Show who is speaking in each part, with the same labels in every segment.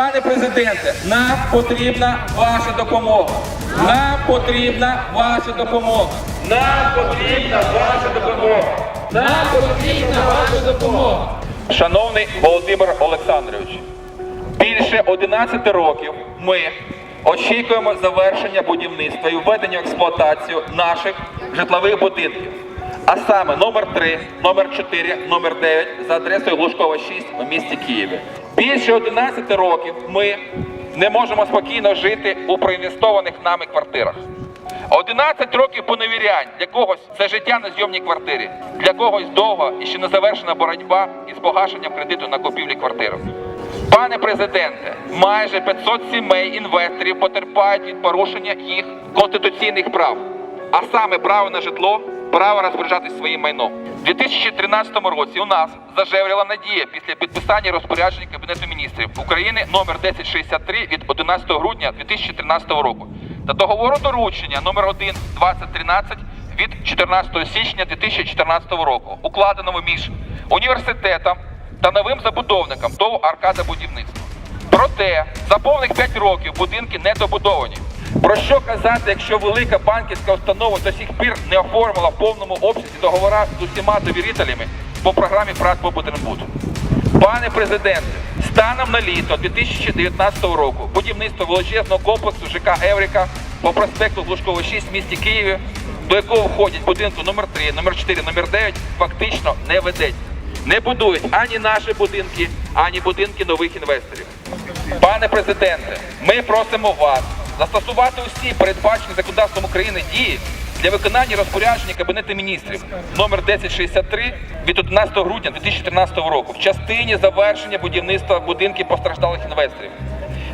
Speaker 1: Пане президенте, нам потрібна ваша допомога. Нам потрібна ваша допомога. Нам потрібна ваша допомога. Нам потрібна ваша допомога. Шановний Володимир Олександрович, більше 11 років ми очікуємо завершення будівництва і введення в експлуатацію наших житлових будинків. А саме номер 3, номер 4, номер 9 за адресою Глушкова 6 у місті Києві. Більше 11 років ми не можемо спокійно жити у проінвестованих нами квартирах. 11 років поневірянь. Для когось це життя на зйомній квартирі, для когось довга і ще не завершена боротьба із погашенням кредиту на купівлі квартири. Пане президенте, майже 500 сімей інвесторів потерпають від порушення їх конституційних прав, а саме право на житло, право розпоряджатись своїм майном. У 2013 році у нас зажевріла надія після підписання розпорядження Кабінету міністрів України номер 1063 від 11 грудня 2013 року та договору доручення номер 1 2013 від 14 січня 2014 року, укладеному між університетом та новим забудовником ТОВ Аркада будівництва. Проте за повних 5 років будинки не добудовані. Про що казати, якщо велика банківська установа до сих пір не оформила в повному обсязі договора з усіма довірителями по програмі «Прат по «Пратпобудинбуд»? Пане президенте, станом на літо 2019 року будівництво величезного комплексу ЖК Еврика по проспекту Глушкова 6 в місті Києві, до якого входять будинку номер 3, номер 4, номер 9, фактично не ведеться. Не будують ані наші будинки, ані будинки нових інвесторів. Пане президенте, ми просимо вас застосувати усі передбачені законодавством України дії для виконання розпорядження Кабінету міністрів номер 1063 від 11 грудня 2013 року в частині завершення будівництва будинків постраждалих інвесторів.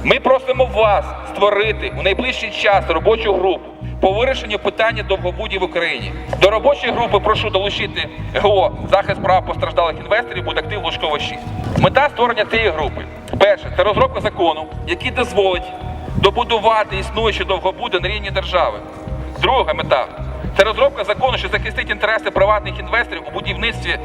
Speaker 1: Ми просимо вас створити у найближчий час робочу групу по вирішенню питання довгобудів в Україні. До робочої групи прошу долучити ГО захист прав постраждалих інвесторів «Будактив Лужкова 6». Мета створення цієї групи. Перше, це розробка закону, який дозволить добудувати існуючі довгобуди на рівні держави. Друга мета це розробка закону, що захистить інтереси приватних інвесторів у будівництві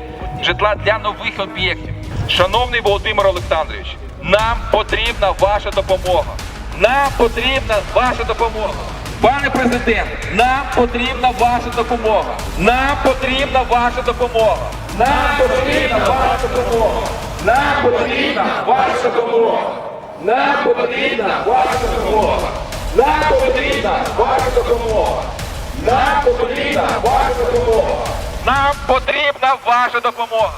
Speaker 1: житла для нових об'єктів. Шановний Володимир Олександрович, нам потрібна ваша допомога. Нам потрібна ваша допомога. Пане президент, нам потрібна ваша допомога. Нам потрібна ваша допомога. Нам потрібна ваша допомога. Нам потрібна ваша допомога. Нам потрібна ваша допомога. Нам потрібна ваша допомога. Нам потрібна ваша допомога. Нам потрібна ваша допомога.